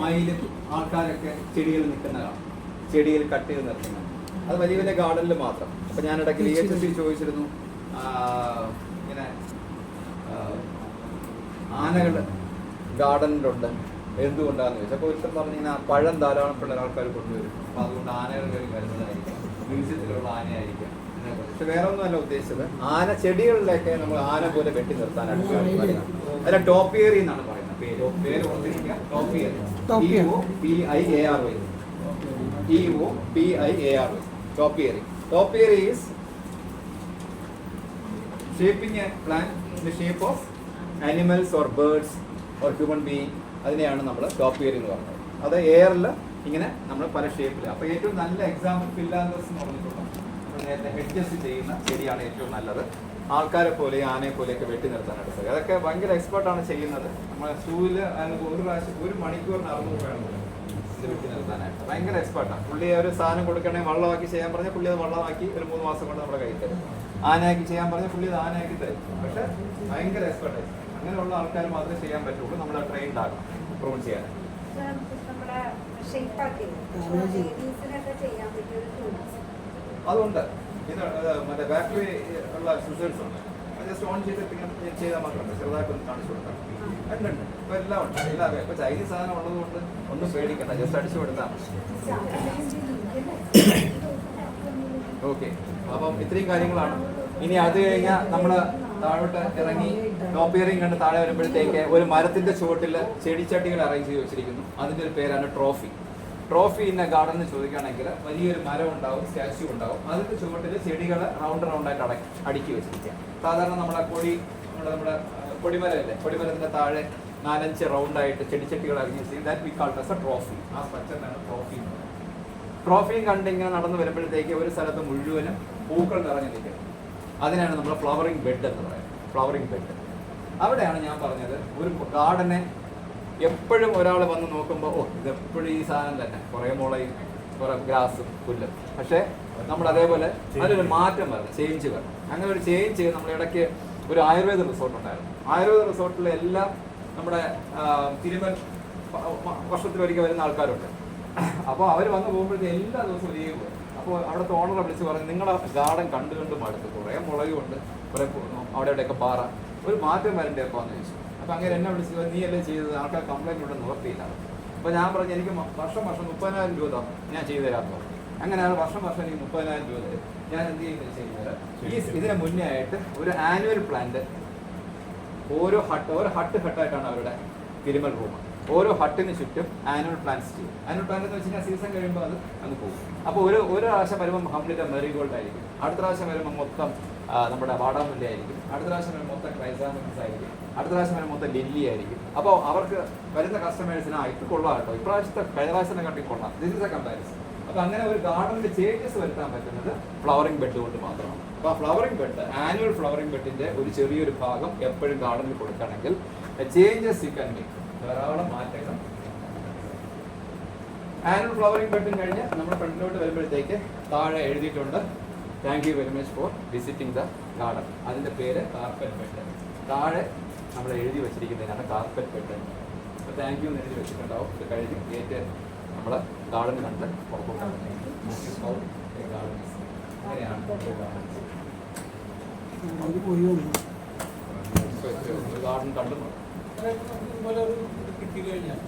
മയിലും ആൾക്കാരൊക്കെ ചെടികൾ നിൽക്കുന്ന കാണാം ചെടിയിൽ കട്ട് ചെയ്ത് നിർത്തുന്നത് അത് വലിയ വലിയ ഗാർഡനിൽ മാത്രം. അപ്പൊ ഞാൻ ഇടയ്ക്ക് ലി എച്ച് എസ് സി ചോദിച്ചിരുന്നു. ഇങ്ങനെ ആനകൾ ഗാർഡനിലുണ്ട്. എന്തുകൊണ്ടാന്ന് ചോദിച്ചു. അപ്പോൾ ഒരുത്തം പറഞ്ഞു ഇങ്ങനെ പഴം ധാരാളം പിള്ളേർ ആൾക്കാർ കൊണ്ടുവരും. അപ്പോൾ അതുകൊണ്ട് ആനകൾ കയറി വരുന്നതായിരിക്കാം. മ്യൂസിയത്തിലുള്ള ആനയായിരിക്കാം. പക്ഷെ വേറെ ഒന്നുമല്ല ഉദ്ദേശിച്ചത്. ആന ചെടികളിലൊക്കെ നമ്മൾ ആന പോലെ വെട്ടി നിർത്താനാണ് അതിലെ അല്ല ടോപ്പിയറി എന്നാണ് പറയുന്നത്. Topiary a is shaping plant in the shape of animals or birds or human being അതിനെയാണ് നമ്മൾ ടോപ്പിയറി എന്ന് പറയുന്നത് അത് എയറിൽ ഇങ്ങനെ നമ്മൾ പല ഷേപ്പിൽ അപ്പോൾ ഏറ്റവും നല്ല എക്സാമ്പിൾ ഫില്ലാന്തസ് എന്ന് പറഞ്ഞിട്ടുള്ള നേരത്തെ ഹെഡ്ജസ് ചെയ്യുന്ന ചെടിയാണ് ഏറ്റവും നല്ലത്. ആൾക്കാരെ പോലെ ആനയെ പോലെയൊക്കെ വെട്ടി നിർത്താനായിട്ട് സാധിക്കും. അതൊക്കെ ഭയങ്കര എക്സ്പേർട്ടാണ് ചെയ്യുന്നത്. നമ്മൾ സ്റ്റൂവിൽ ഒരു പ്രാവശ്യം ഒരു മണിക്കൂറിന് അറുന്നൂറ് വേണം ഇത് വെട്ടി നിർത്താനായിട്ട്. ഭയങ്കര എക്സ്പെർട്ടാണ് പുള്ളി ഒരു സാധനം കൊടുക്കണമെങ്കിൽ വള്ളമാക്കി ചെയ്യാൻ പറഞ്ഞാൽ പുള്ളി അത് വള്ളമാക്കി ഒരു മൂന്ന് മാസം കൊണ്ട് നമ്മുടെ കയ്യിൽ തരും. ആനയാക്കി ചെയ്യാൻ പറഞ്ഞാൽ പുള്ളി അത് ആനയാക്കി തരും. പക്ഷെ ഭയങ്കര എക്സ്പെർട്ടായി അങ്ങനെയുള്ള ആൾക്കാർ മാത്രമേ ചെയ്യാൻ പറ്റുള്ളൂ. നമ്മൾ ട്രെയിൻഡ് ആകും പ്രൂവ് ചെയ്യാൻ ഷേപ്പ് ഷേപ്പാക്കി ചെയ്യാൻ പറ്റിയ ഒരു ടൂൾസ് അതുകൊണ്ട് ഇത് മറ്റേ ബാറ്ററി ഉള്ള സിസേഴ്സ് ഉണ്ട്. ജസ്റ്റ് ഓൺ ചെയ്ത് പിന്നെ ചെയ്താൽ മാത്രമല്ല ചെറുതായിട്ടൊന്ന് കാണിച്ചു കൊടുക്കാം. ഉണ്ട് ഇപ്പൊ എല്ലാം ഉണ്ട്. എല്ലാം ഇപ്പൊ ചൈനീസ് സാധനം ഉള്ളതുകൊണ്ട് ഒന്നും പേടിക്കണ്ട. ജസ്റ്റ് അടിച്ചു കൊടുത്താൽ ഓക്കെ അപ്പം ഇത്രയും കാര്യങ്ങളാണ്. ഇനി അത് കഴിഞ്ഞാൽ നമ്മൾ താഴോട്ട് ഇറങ്ങി ടോപ്പിയറിങ് കണ്ട് താഴെ വരുമ്പോഴത്തേക്ക് ഒരു മരത്തിന്റെ ചുവട്ടിൽ ചെടിച്ചട്ടികൾ അറേഞ്ച് ചെയ്ത് വെച്ചിരിക്കുന്നു. അതിന്റെ ഒരു പേരാണ് ട്രോഫി ട്രോഫി ഇന്ന ഗാർഡൻ എന്ന് ചോദിക്കുകയാണെങ്കിൽ വലിയൊരു മരം ഉണ്ടാവും സ്റ്റാച്യു ഉണ്ടാവും. അതിന്റെ ചുവട്ടിൽ ചെടികൾ റൗണ്ട് റൗണ്ടായിട്ട് അടക്കി അടുക്കി വെച്ചിരിക്കുക. സാധാരണ നമ്മളെ കൊടി നമ്മുടെ നമ്മുടെ കൊടിമരമില്ലേ? കൊടിമരത്തിന്റെ താഴെ നാലഞ്ച് റൗണ്ടായിട്ട് ചെടിച്ചട്ടികൾ അടങ്ങി ചെയ്ത് that we called as a trophy ആ പച്ചനാണ് ട്രോഫി ട്രോഫിയും കണ്ട് ഇങ്ങനെ നടന്നു വരുമ്പോഴത്തേക്ക് ഒരു സ്ഥലത്ത് മുഴുവനും പൂക്കൾ നിറഞ്ഞു നിൽക്കുന്നത് അതിനാണ് നമ്മൾ ഫ്ലവറിംഗ് ബെഡ് എന്ന് പറയുന്നത്. ഫ്ലവറിംഗ് ബെഡ് അവിടെയാണ് ഞാൻ പറഞ്ഞത് ഒരു ഗാർഡനെ എപ്പോഴും ഒരാൾ വന്ന് നോക്കുമ്പോൾ ഓ ഇതെപ്പോഴും ഈ സാധനം തന്നെ കുറേ മുളയും കുറേ ഗ്രാസും പുല്ലും. പക്ഷേ നമ്മൾ അതേപോലെ അതിലൊരു മാറ്റം വരണം ചേഞ്ച് വരണം. അങ്ങനെ ഒരു ചേഞ്ച് നമ്മൾ ഇടയ്ക്ക് ഒരു ആയുർവേദ റിസോർട്ട് ഉണ്ടായിരുന്നു. ആയുർവേദ റിസോർട്ടിലെ എല്ലാം നമ്മുടെ തിരുമൻ തിരുമൽ വർഷത്തിലൊരിക്കൽ വരുന്ന ആൾക്കാരുണ്ട്. അപ്പോൾ അവർ വന്ന് പോകുമ്പോഴത്തെ എല്ലാ ദിവസവും ലീവ് പോകും അപ്പോൾ അവിടുത്തെ ഓണറെ വിളിച്ച് പറഞ്ഞു നിങ്ങളുടെ ഗാർഡൻ കണ്ടു കണ്ട് മടുത്ത് കുറേ മുളകുണ്ട് കുറേ അവിടെ ഇവിടെയൊക്കെ പാറ. ഒരു മാറ്റം വരണ്ടേ അപ്പോൾ എന്ന് ചോദിച്ചു. അപ്പോൾ അങ്ങനെ എന്നെ വിളിച്ചു നീ അല്ലേ ചെയ്തത്? ആൾക്കാർ കംപ്ലൈന്റ് ഉണ്ടെന്ന് ഉറപ്പിയില്ല. അപ്പോൾ ഞാൻ പറഞ്ഞു എനിക്ക് വർഷം വർഷം മുപ്പതിനായിരം രൂപ ഞാൻ ചെയ്തു തരാമെന്ന് അങ്ങനെയാണ് വർഷം വർഷം എനിക്ക് മുപ്പതിനായിരം രൂപ ഞാൻ എന്ത് ചെയ്യുന്നത് ചെയ്യുന്നത് ഈ ഇതിന് മുന്നേ ആയിട്ട് ഒരു ആനുവൽ പ്ലാന്റ് ഓരോ ഹട്ട് ഓരോ ഹട്ട് ഹട്ടായിട്ടാണ് അവരുടെ തിരുമൽ റൂം ഓരോ ഹട്ടിന് ചുറ്റും ആനുവൽ പ്ലാന്റ്സ് ചെയ്യും. ആനുവൽ പ്ലാന്റ് എന്ന് വെച്ചാൽ സീസൺ കഴിയുമ്പോൾ അത് അങ്ങ് പോകും. അപ്പോൾ ഒരു ഒരു പ്രാവശ്യം വരുമ്പോൾ കംപ്ലീറ്റ് മെറിഗോൾഡ് ആയിരിക്കും. അടുത്ത പ്രാവശ്യം വരുമ്പോൾ മൊത്തം നമ്മുടെ വാടാമുല്ല ആയിരിക്കും. അടുത്ത പ്രാവശ്യം മൊത്തം ക്രൈസാമിക്സ് ആയിരിക്കും. അടുത്ത പ്രാവശ്യം മൊത്തം ലില്ലി ആയിരിക്കും. അപ്പോൾ അവർക്ക് വരുന്ന കസ്റ്റമേഴ്സിന് ആ ഇത് കൊള്ളാം കേട്ടോ. ഇപ്രാവശ്യത്തെ കഴിഞ്ഞ കണ്ടി കൊള്ളാം. ദിസ് ഇസ് എ കമ്പാരിസൺ അപ്പോൾ അങ്ങനെ ഒരു ഗാർഡനിൽ ചേഞ്ചസ് വരുത്താൻ പറ്റുന്നത് ഫ്ലവറിംഗ് ബെഡ് കൊണ്ട് മാത്രമാണ്. അപ്പോൾ ആ ഫ്ലവറിംഗ് ബെഡ് ആനുവൽ ഫ്ലവറിംഗ് ബെഡിന്റെ ഒരു ചെറിയൊരു ഭാഗം എപ്പോഴും ഗാർഡനിൽ കൊടുക്കുകയാണെങ്കിൽ ചേഞ്ചസ് ക്യാൻ മേക്ക് ധാരാളം മാറ്റങ്ങൾ. ആനുവൽ ഫ്ലവറിംഗ് ബെഡും കഴിഞ്ഞ് നമ്മൾ ഫ്രണ്ടിലോട്ട് വരുമ്പോഴത്തേക്ക് താഴെ എഴുതിയിട്ടുണ്ട് thank you very much for visiting the garden അതിന്റെ പേര് കാർപ്പറ്റ് ബെഡ് താഴെ നമ്മൾ എഴുതി വെച്ചിരിക്കുന്നതിനാണ് കാർപ്പറ്റ് ബെഡ് അപ്പോൾ താങ്ക് യു എന്ന് എഴുതി വെച്ചിട്ടുണ്ടാവും. ഇത് കഴിഞ്ഞ് ഗേറ്റ് നമ്മൾ ഗാർഡൻ കണ്ട്. അങ്ങനെയാണ് ഗാർഡൻ കണ്ടു കിട്ടി കഴിഞ്ഞാൽ